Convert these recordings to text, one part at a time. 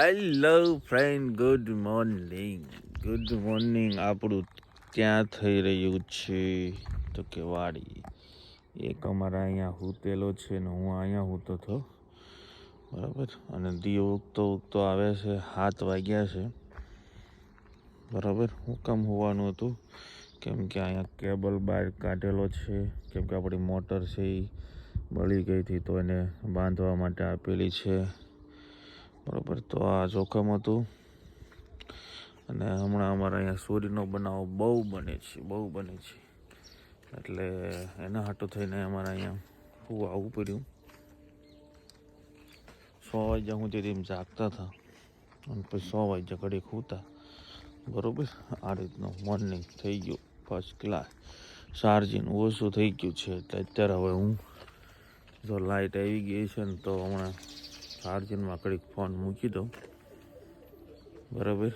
Hello friend good morning good morning આપણું ક્યાં થઈ રહ્યું છે? તો કે વાડી. એક અમારા અહીંયા હુતેલો છે ને હું અહીંયા હૂતો હતો બરાબર? અને દીવ ઉગતો ઉગતો આવે છે. હાથ વાગ્યા છે. બરાબર? હું કામ હોવાનું હતું? કેમ કે અહીંયા કેબલ બહાર કાઢેલો છે. કેમ કે આપણી મોટર છે એ બળી ગઈ હતી તો એને બાંધવા માટે આપેલી છે. બરાબર. તો આ જોખમ હતું. અને હમણાં અમારા અહીંયા સૂર્યનો બનાવ બહુ બને છે, બહુ બને છે. એટલે એના હાટું થઈને અમારા અહીંયા હું આવવું પડ્યું. સો વાગ્યા હું તેથી જાગતા હતા, અને પછી સો વાગ્યા ઘડી ખૂતા બરાબર? આ રીતનું મોર્નિંગ થઈ ગયું ફર્સ્ટ ક્લાસ ચાર્જિંગ ઓછું થઈ ગયું છે, એટલે અત્યારે હવે હું જો લાઇટ આવી ગઈ છે ને તો હમણાં ચાર્જિંગમાં કડીક ફોન મૂકી દઉં. બરાબર?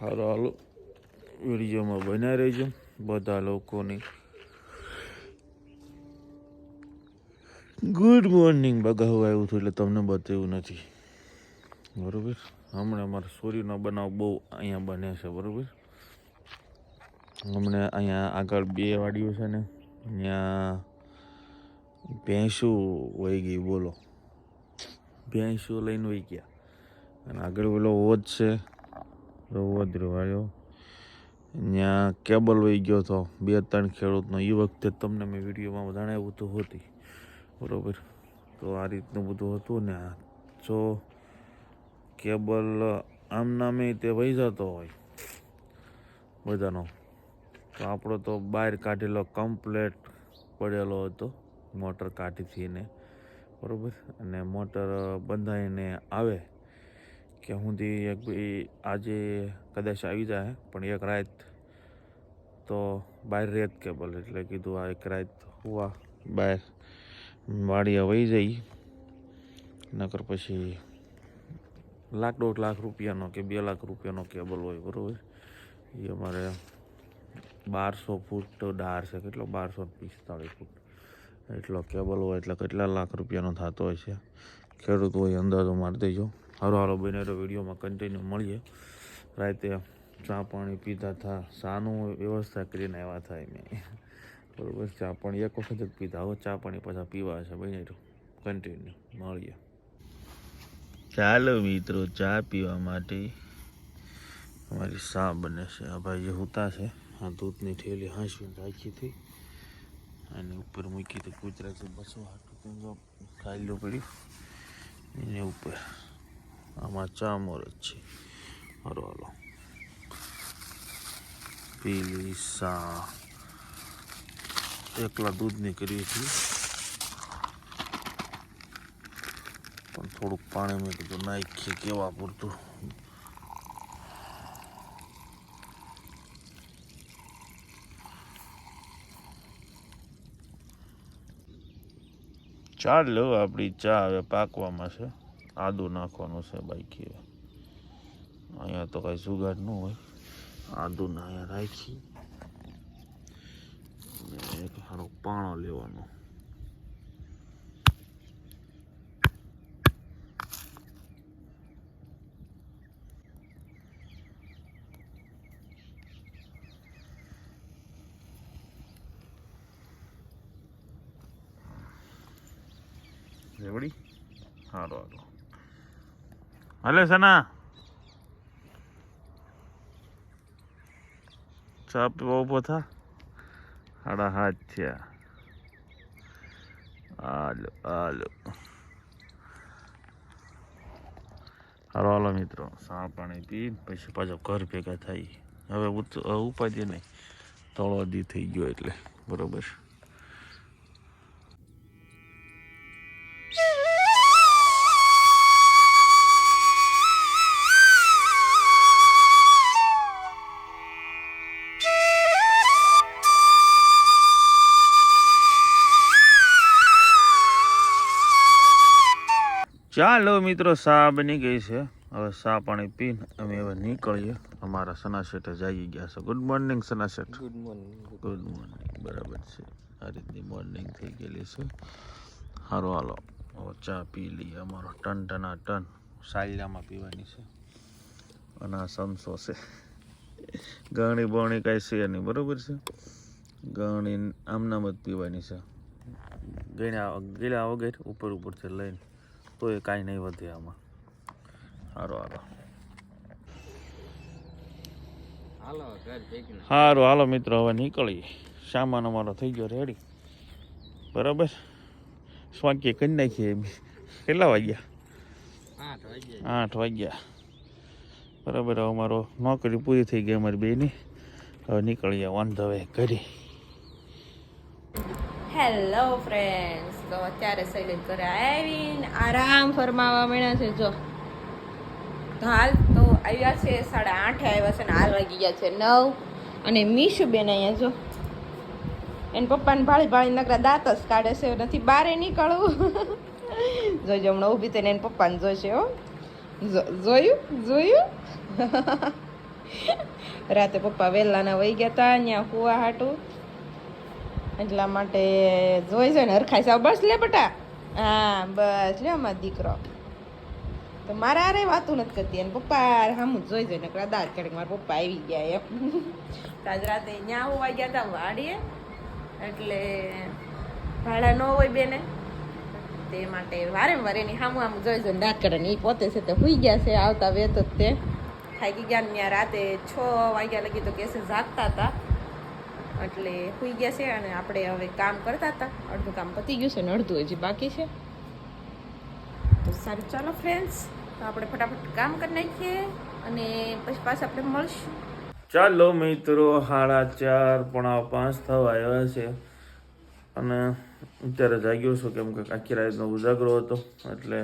હાલો હાલો. વિડીયોમાં બન્યા રહેજો બધા લોકોને. ગુડ મોર્નિંગ બગાવું આવ્યું હતું એટલે તમને બતાવ્યું નથી. બરાબર? હમણાં અમારા સૂર્યનો બનાવ બહુ અહીંયા બને છે, બરાબર? હમણાં અહીંયા આગળ બે વાડીઓ છે ને અહીંયા ભેંસું વહી ગઈ બોલો. ભેંસું લઈને વહી ગયા. અને આગળ પેલો ઓજ છે ઓદ રહ્યો ત્યાં કેબલ વહી ગયો હતો બે ત્રણ ખેડૂતનો. એ વખતે તમને મેં વિડીયોમાં જણાવ્યું તો હતી. બરાબર? તો આ રીતનું બધું હતું ને જો કેબલ આમ નામે તે વહી જતો હોય બધાનો. તો આપણો તો બહાર કાઢેલો કમ્પ્લેટ પડેલો હતો, મોટર કાઢીથી ને બરાબર? અને મોટર બંધાઈને આવે કે હું સુધી એક ભાઈ આજે કદાચ આવી જાય, પણ એક રાત તો બહાર રેત કેબલ એટલે કીધું આ એક રાત હુવા બહાર વાડીએ વહી જઈ. નકર પછી લાખ દોઢ લાખ રૂપિયાનો કે બે લાખ રૂપિયાનો કેબલ હોય, બરાબર? એ અમારે બારસો ફૂટ ડાર છે, કેટલો? બારસો પિસ્તાળીસ ફૂટ. એટલો કેબલ હોય એટલે કેટલા લાખ રૂપિયાનો થતો હોય છે. ખેડૂત હોય, અંદાજો મારી દેજો. હારો હારો બનેરો વિડીયોમાં કન્ટિન્યુ મળીએ. રાતે ચા પાણી પીતા થા. શાનું વ્યવસ્થા કરીને આવ્યા થાય મેં બરોબર, ચા પાણી એક વખત જ પીધા. હવે ચા પાણી પાછા પીવા છે બનેરો કન્ટિન્યુ મળીએ. ચાલો મિત્રો, ચા પીવા માટે અમારી સા બને છે. આ ભાઈ જે હુતા છે. આ દૂધની થેલી હાંસવીને રાખી હતી. અને ઉપર મૂકી તો ગુજરાતી બસો હાટું ખાયલું પડ્યું. એની ઉપર આમાં ચા જ છે. હરો હાલો. પીલી સા એકલા દૂધની કરી હતી. પણ થોડુંક પાણી મેં કીધું નાખીએ કેવા પૂરતું. ચાલો આપણી ચા હવે પાકવામાં છે. આદુ નાખવાનું છે બાકી હવે. અહીંયા તો કાંઈ સુગાડ ન હોય. આદુ ના અહીંયા રાખી. એક સારો પાણો લેવાનો. હારો સારું, હલે. સના. ચા પીવા ઊભો થા? સાડા હાથ થયા. હાલો હાલો. હાલો હાલો મિત્રો સા પાણી પી, પછી પાછો ઘર ભેગા થાય. હવે ઉપાધિ નહીં તળો દી થઈ ગયો એટલે, બરોબર. ચાલો મિત્રો સા બની ગઈ છે. હવે સા પાણી પીને અમે હવે નીકળીએ. અમારા સના શેઠે જાગી ગયા છે. ગુડ મોર્નિંગ સના શેઠ. ગુડ મોર્નિંગ ગુડ મોર્નિંગ બરાબર છે. આ રીતની મોર્નિંગ થઈ ગયેલી છે. સારું હાલો હવે ચા પી લઈએ. અમારો ટન ટના ટન સાયલામાં પીવાની છે. અને આ સમસો છે. ગણી બણી કાંઈ છે નહીં બરાબર છે? ગણી આમનામ જ પીવાની છે. ગણ્યા ગેલા વગેરે ઉપર ઉપરથી લઈને તો એ કાંઈ નહીં વધે આમાં. સારો હારો. હાલો ઘર ભેગી. સારું હાલો મિત્રો હવે નીકળીએ સામાન અમારો થઈ ગયો રેડી બરાબર? સ્વાગ્ય કરી નાખીએ એમ. કેટલા વાગ્યા? આઠ વાગે આઠ વાગ્યા. બરાબર હવે અમારો નોકરી પૂરી થઈ ગઈ અમારી બેની. હવે નીકળીએ વાંધો હવે ઘરે. હેલો ફ્રેન્ડ્સ તો અત્યારે શૈલેષ ઘરે આવીને આરામ ફરમાવા મળ્યા છે, જો. તો હાલ તો આવ્યા છે, સાડા આઠે આવ્યા છે ને હાલ વાગી ગયા છે નવ. અને મીશુ બેન અહીંયા, જો. એને પપ્પાને ભાળી ભાળી નકરા દાંત જ કાઢે છે, નથી બારે નીકળવું. જોજો હમણાં ઊભી થઈને એને પપ્પાને જોશે, હો. જોયું? જોયું? રાતે પપ્પા વહેલાના વહી ગયા હતા અહીંયા કુવા હાટું. એટલા માટે જોઈ છે ને હરખાઈ સાવ બસ લે બટા. હા, બસ લે અમારો દીકરો. તો મારા અરે વાતું નથી કરતી. અને પપ્પા જ જોઈ જોઈને નકરા દાંત કાઢે મારા પપ્પા આવી ગયા એમ. આજ રાતે ન્યા હોવા ગયા હતા વાડીએ. એટલે ભાડા ન હોય બેને. તે માટે વારે વારે એની સામું આમ જોઈ જોઈને દાંત કાઢે ને એ પોતે છે તે હુઈ ગયા છે. આવતા વેત જ તે. થાકી ગયા ને ત્યાં રાતે છ વાગ્યા લગી તો કેસે જાગતા હતા એટલે સુઈ ગયા છે અને આપણે હવે કામ કરતા હતા. અડધું કામ પતી ગયું છે ને અડધું હજી બાકી છે. તો સારું, ચાલો ફ્રેન્ડ્સ તો આપણે ફટાફટ કામ કરી નાખીએ અને પછી પાછા આપણે મળશું. ચાલો મિત્રો, સાડા ચાર પોણા પાંચ થવા આવ્યા છે. અને અત્યારે જાગ્યો છું કેમ કે આખી રાતનો ઉજાગરો હતો, એટલે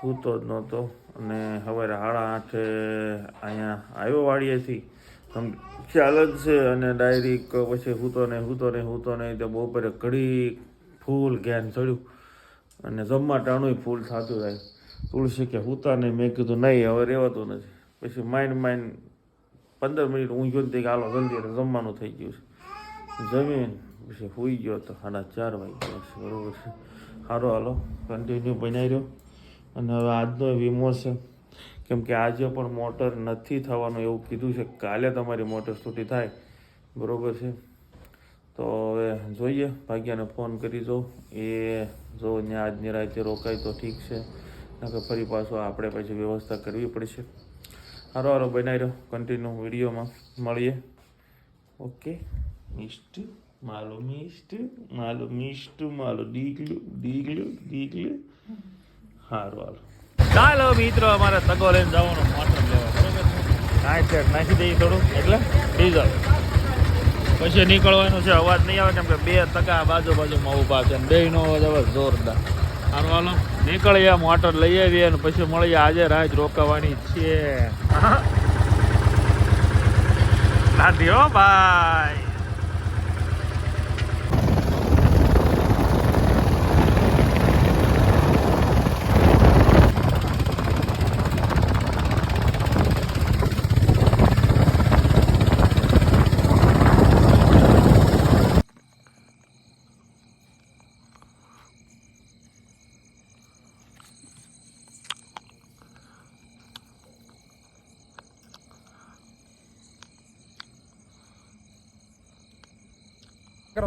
સૂતો જ નહોતો. અને હવે સાડા આઠે અહીંયા આવ્યો વાડીએથી. તમ ખ્યાલ જ છે અને ડાયરેક પછી સૂતો નહીં સૂતો નહીં સૂતો નહીં તો બપોરે ઘડી ફૂલ ઘેન ચડ્યું. અને જમવા ટાણું ફૂલ થતું થાય તુલસી કે સૂતા નહીં, મેં કીધું નહીં, હવે રહેવાતું નથી. પછી માઇન્ડ માઇન્ડ પંદર મિનિટ ઊંઘ્યો ને કે હાલો જલ્દી જમવાનું થઈ ગયું છે. જમીન, પછી સૂઈ ગયો તો સાડા ચાર વાગ્યા ગયા છે, બરોબર છે. સારો હાલો કન્ટિન્યુ બનાવી રહ્યો. અને હવે આજનો વીમો છે. કેમ કે આજે પણ મોટર નથી થવાનું એવું કીધું છે. કાલે તમારી મોટર છૂટી થાય. બરાબર છે. તો હવે જોઈએ. ભાગ્યાને ફોન કરી દો એ જો ત્યાં આજની રાતે રોકાય તો ઠીક છે. નકર ફરી પાછું આપણે પછી વ્યવસ્થા કરવી પડશે. હારો હારો બનાવી રહ્યો. કન્ટિન્યુ વિડીયોમાં. મળીએ. ઓકે મિસ્ટ માલો મિસ્ટ માલો મિસ્ટ માલો ડીગલું ડીગલું ડીગલું સારું હાલો ચાલો મિત્રો, અમારે તગો લઈને જવાનું મોટર લેવા કાંઈ છે, નાખી દઈએ થોડું, એટલે ડીઝલ. પછી નીકળવાનું છે, અવાજ નહીં આવે, કેમ કે બે તકા બાજુ બાજુમાં ઊભા છે બે નો અવાજ આવે જોરદાર. હાલો. નીકળીએ મોટર લઈ આવીએ અને પછી મળીએ આજે રાત રોકાવાની છે. હો. ભાઈ.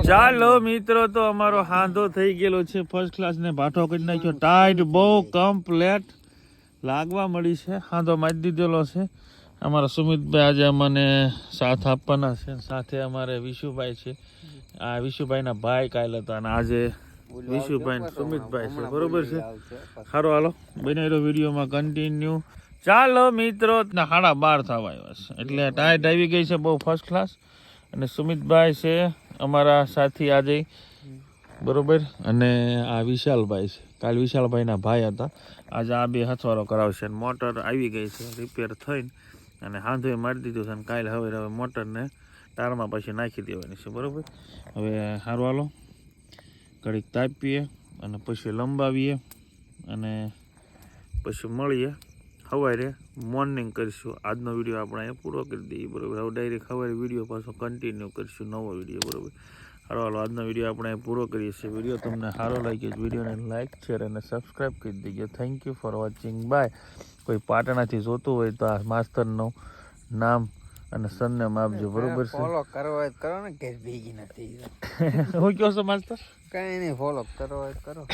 ચાલો મિત્રો તો અમારો હાંધો થઈ ગયેલો છે. ફર્સ્ટ ક્લાસ ને ભાઠો કરી નાખ્યો. ટાઈટ બહુ કમ્પ્લેટ લાગવા મળી છે. હાંધો મારી દીધેલો છે. અમારા સુમિતભાઈ આજે અમને સાથ આપવાના છે સાથે અમારે વિશુભાઈ છે. આ વિશુભાઈના ભાઈ કાલે હતા અને આજે વિશુભાઈ સુમિતભાઈ છે. બરોબર છે? સારો હાલો. બનાવેલો વિડીયોમાં કન્ટિન્યુ ચાલો મિત્રો સાડા બાર થવા આવ્યા છે. એટલે ટાઈટ આવી ગઈ છે બહુ ફર્સ્ટ ક્લાસ અને સુમિતભાઈ છે, અમારા સાથી આજે. બરોબર? અને આ વિશાલભાઈ છે. કાલ વિશાલભાઈના ભાઈ હતા. આજે આ બે હથવારો કરાવશે મોટર આવી ગઈ છે રિપેર થઈને. અને હાંધોએ મારી દીધું છે અને કાલે હવે હવે મોટરને તારમાં પછી નાખી દેવાની છે, બરોબર? હવે સારું હાલો. ઘડીક તાપીએ અને પછી લંબાવીએ અને પછી મળીએ. સવારે મોર્નિંગ કરીશું. આજનો વીડિયો આપણે અહીંયા પૂરો કરી દઈએ બરાબર? હવે ડાયરેક્ટ સવારે વીડિયો પાછો કન્ટિન્યુ કરીશું નવો વીડિયો બરાબર? સારો હાલો આજનો વીડિયો આપણે પૂરો કરીએ છીએ. વીડિયો તમને સારો લાગ્યો વિડીયોને લાઇક શેર અને સબસ્ક્રાઈબ કરી દેજો. Thank you for watching bye કોઈ પાટણાથી જોતું હોય તો આ માસ્તરનું નામ અને સરનેમ આપજો બરોબર છે? ફોલો કરવો હોય કરો ને ઘેર ભેગી નથી. હું કયો છો માસ્તર? કઈ નહીં ફોલો કરવો હોય કરો.